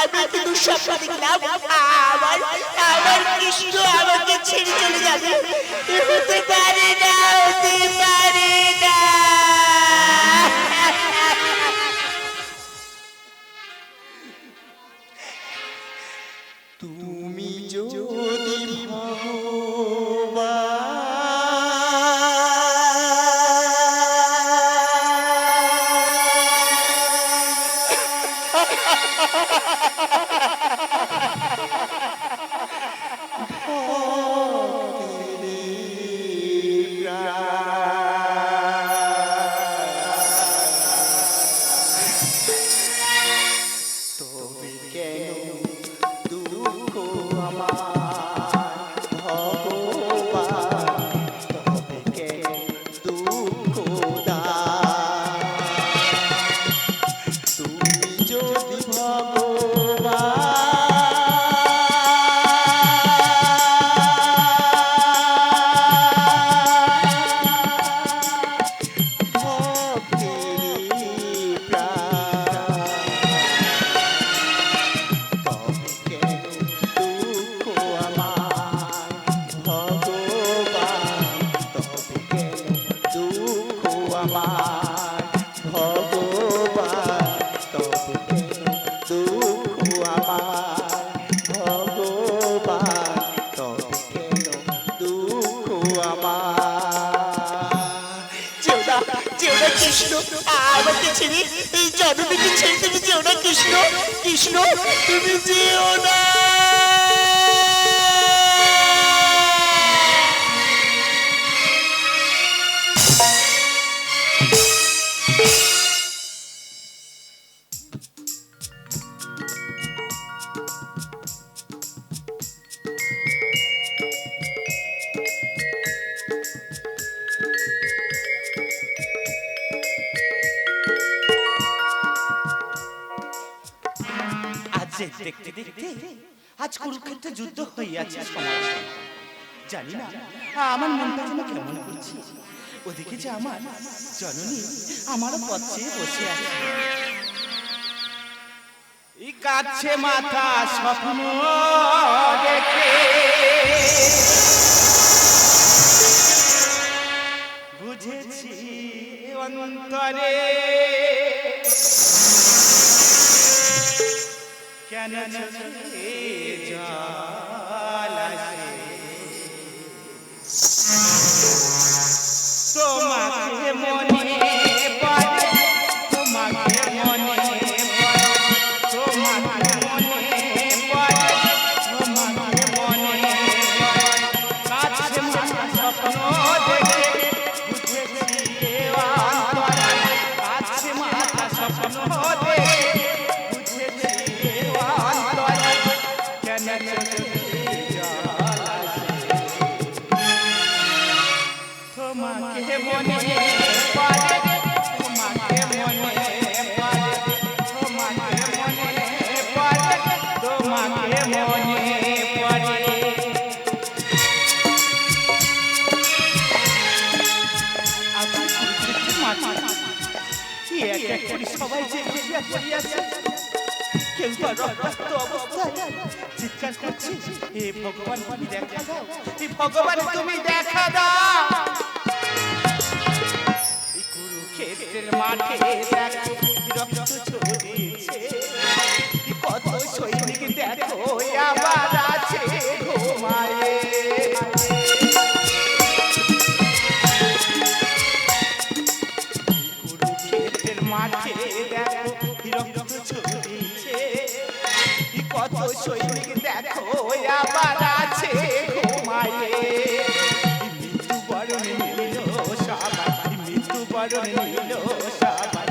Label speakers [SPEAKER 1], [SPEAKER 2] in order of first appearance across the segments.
[SPEAKER 1] আমি কিন্তু স্বপ্ন দেখলাম আমার আমার কৃষ্ণ আমাকে ছেড়ে চলে যাবে। হতে না। কৃষ্ণ। আমাকে ছেড়ে এই জননীকে ছেড়ে তুমি যেও না কৃষ্ণ। কৃষ্ণ তুমি যেও না।
[SPEAKER 2] আজ কুরুক্ষেত্রে যুদ্ধ হইয়াছে জানি না আমার মনটা যেন কেমন করছে। ওদিকে যে আমার জননী আমারও পথ চেয়ে বসে আছে। কাছে মাথা স্বপ্ন দেখে। বুঝেছি অন্তরে। পড়িয়াছে কেউ বা রক্তাক্ত অবস্থায় চিৎকার করছে হে ভগবান তুমি দেখা দাও হে ভগবান তুমি দেখা দাও কুরুক্ষেত্রের মাঠে রক্ত ঝরিয়েছে কত সৈনিক দেখো বরণ নিল সবাই।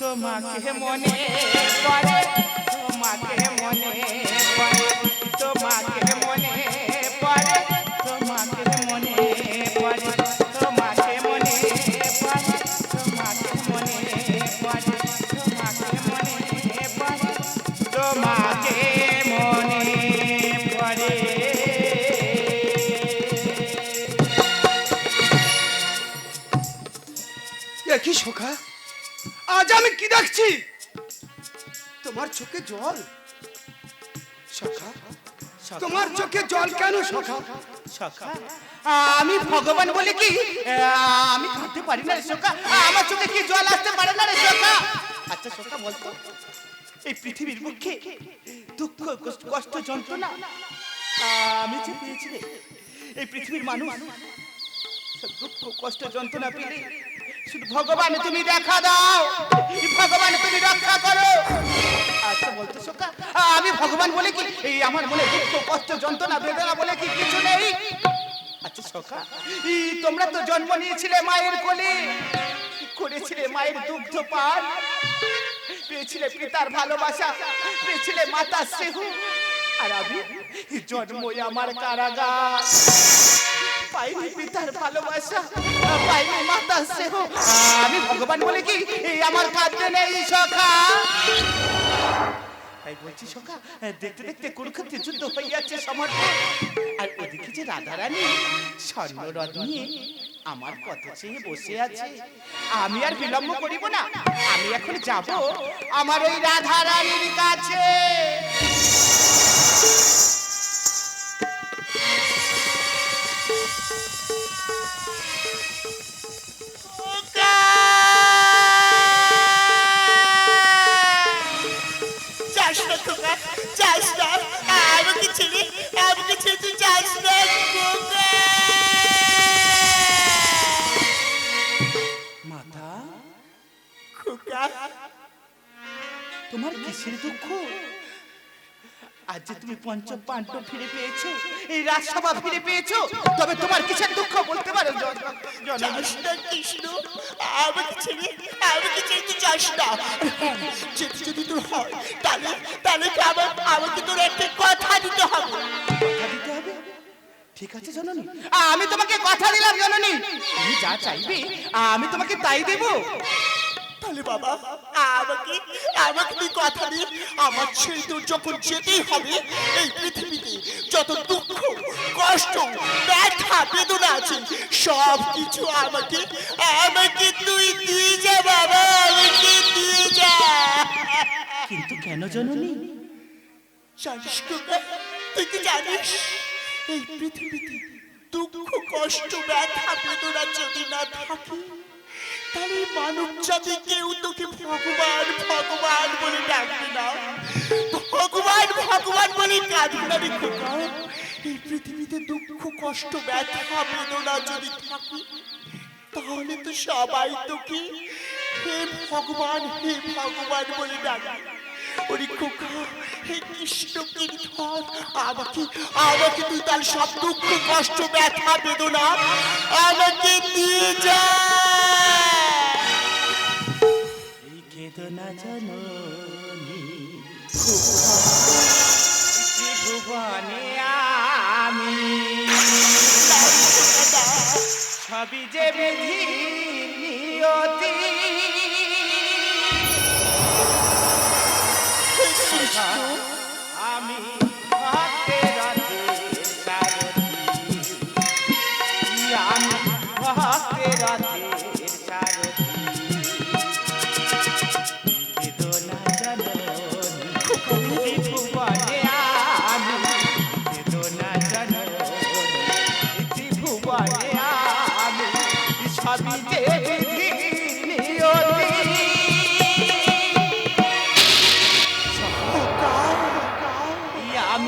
[SPEAKER 2] তোমাকে মনে পড়ে তোমাকে মনে পড়ে তোমাকে মনে পড়ে তোমাকে মনে পড়ে তোমাকে মনে পড়ে তোমাকে মনে পড়ে তোমাকে মনে পড়ে তোমাকে
[SPEAKER 3] সখা
[SPEAKER 4] আজ আমি কি দেখছি? তোমার চোখে জল। তোমার চোখে জল কেন সখা
[SPEAKER 2] সখা আমি ভগবান বলে কি? আমি কাঁদতে পারি না রে সখা আমার চোখে কি জল আসতে পারে না রে সখা আচ্ছা সখা বলতো। এই পৃথিবীর মুখে দুঃখ, কষ্ট- যন্ত্রণা আমি যে পেয়েছি এই পৃথিবীর মানুষ দুঃখ, কষ্ট, যন্ত্রণা পেলে ভগবান তুমি দেখা দাও। ভগবান তুমি রক্ষা করো। আচ্ছা বলতো সখা আমি ভগবান বলে কি, এই আমার মনে দুঃখ, কষ্ট, যন্ত্রণা, বেদনা বলে কি কিছু নেই? আচ্ছা সখা এই তোমরা তো জন্ম নিয়েছিলে মায়ের কোলে। করেছিলে মায়ের দুগ্ধ পান। পেয়েছিলে পিতার ভালোবাসা, পেয়েছিলে মাতার স্নেহ। আর আমি জন্মই আমার কারাগার। পাইনি পিতার ভালোবাসা, পাইনি মাতার স্নেহ। আমি ভগবান বলে কি আমার কাঁদতে নেই সখা। তাই বলছি সখা, দেখতে দেখতে কুরুক্ষেত্রে যুদ্ধ যাচ্ছে সমর্থ। আর ওদিকে যে রাধারানী স্বর্ণরথ নিয়ে আমার পথ চেয়ে বসে আছে। আমি আর বিলম্ব করিব না, আমি এখন যাব আমার ওই রাধারানীর কাছে। কিসের দুঃখ? আজ যে তুমি পঞ্চ পাণ্ডব ফিরে পেয়েছ এই রাজসভা ফিরে পেয়েছ তবে তোমার কিসের দুঃখ বলতে পারো?
[SPEAKER 1] কৃষ্ণ। আমাকে ছেড়ে, আমাকে ছেড়ে তুই যাস না। যদি যদি তোর হয়, তাহলে তাহলে আমার আমাকে তোর একটা কথা দিতে হবে।
[SPEAKER 2] দিতে হবে? ঠিক আছে জননী। আমি তোমাকে কথা দিলাম জননী। তুমি যা চাইবে আমি তোমাকে তাই দেব।
[SPEAKER 1] তাহলে বাবা আমাকে আমাকে তুই কথা দিন আমার ছেলে তোর যখন যেতেই হবে এই পৃথিবীতে যত দুঃখ কষ্ট ব্যথা বেদনা আছে সব কিছু আমাকে আমাকে তুই দিয়ে যা বাবা আমাকে দিয়ে যা।
[SPEAKER 2] কিন্তু কেন জননী?
[SPEAKER 1] জানিস তুই কি জানিস? এই পৃথিবীতে দুঃখ কষ্ট ব্যথা বেদনা যদি না থাকে তাহলে কেউ ভগবান ভগবান বলে না। ভগবান ভগবান এই পৃথিবীতে দুঃখ, কষ্ট বেদনা যদি থাকে, তাহলে তো সবাই তোকে হে ভগবান হে ভগবান বলে আমাকে আমাকে সব দুঃখ, কষ্ট, ব্যথা, বেদনা আমাকে দিয়ে যা।
[SPEAKER 2] জননী ভুবনে আমি সবই যে বিধি নিয়তি। আমি ভক্তের রথের সারথি আমি ভক্তের রথের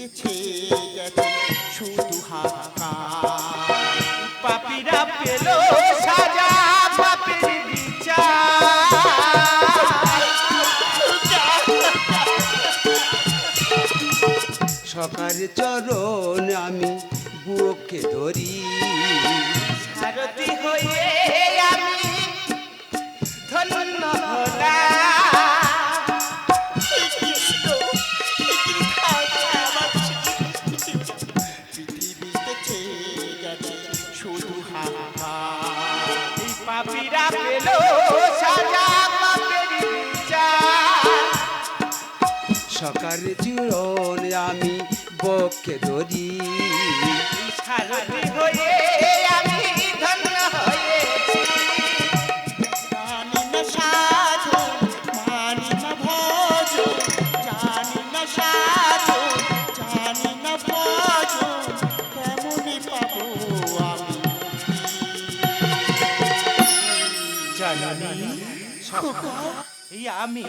[SPEAKER 3] পৃথিবীতে ছেয়ে শুধু হাহাকার।
[SPEAKER 2] পাপিরা পেল সাজা, পাপের
[SPEAKER 3] সকার চরণ আমি বুকে ধরি।
[SPEAKER 2] সারথি হয়ে আমি ধন পেল
[SPEAKER 3] চূড়ন আমি বক্ষে ধরি।
[SPEAKER 1] জানি আমি
[SPEAKER 2] আমি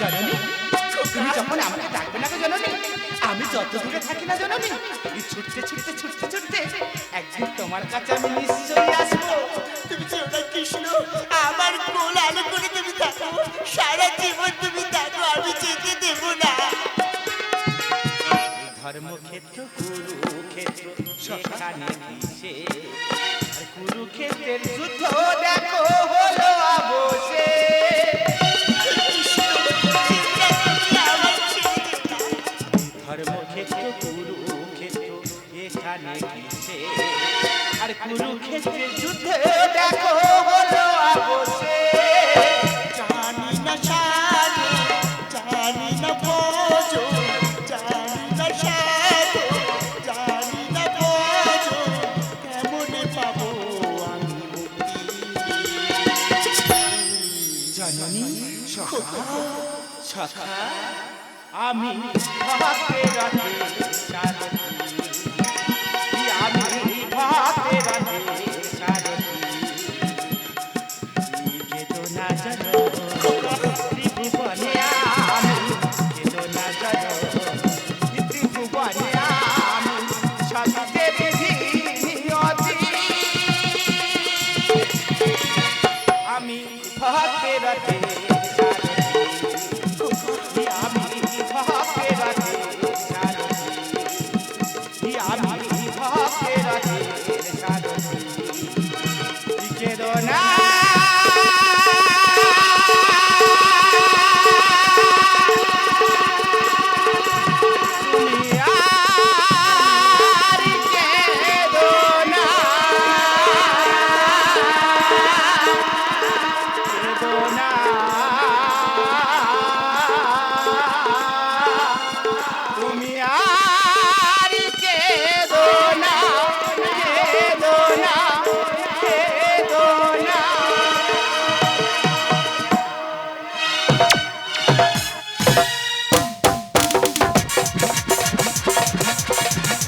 [SPEAKER 2] জননী? তুমি যখন আমাকে ডাকবে না জননী? আমি যত দূরে থাকি না জননী? এই ছুটতে ছুটতে ছুটতে ছুটতে একদিন তোমার কাছে আমি নিশ্চয়ই আসব।
[SPEAKER 1] তুমি যে ওটা কৃষ্ণ আমার কোল আলো করে তুমি থাকো।
[SPEAKER 2] ধর্মক্ষেত্র কুরুক্ষেত্র সেখানে আর কুরুক্ষেত্রের যুদ্ধ দেখো হলো কুরুক্ষেত্র এখানে আর কুরুক্ষেত্রের যুদ্ধ দেখো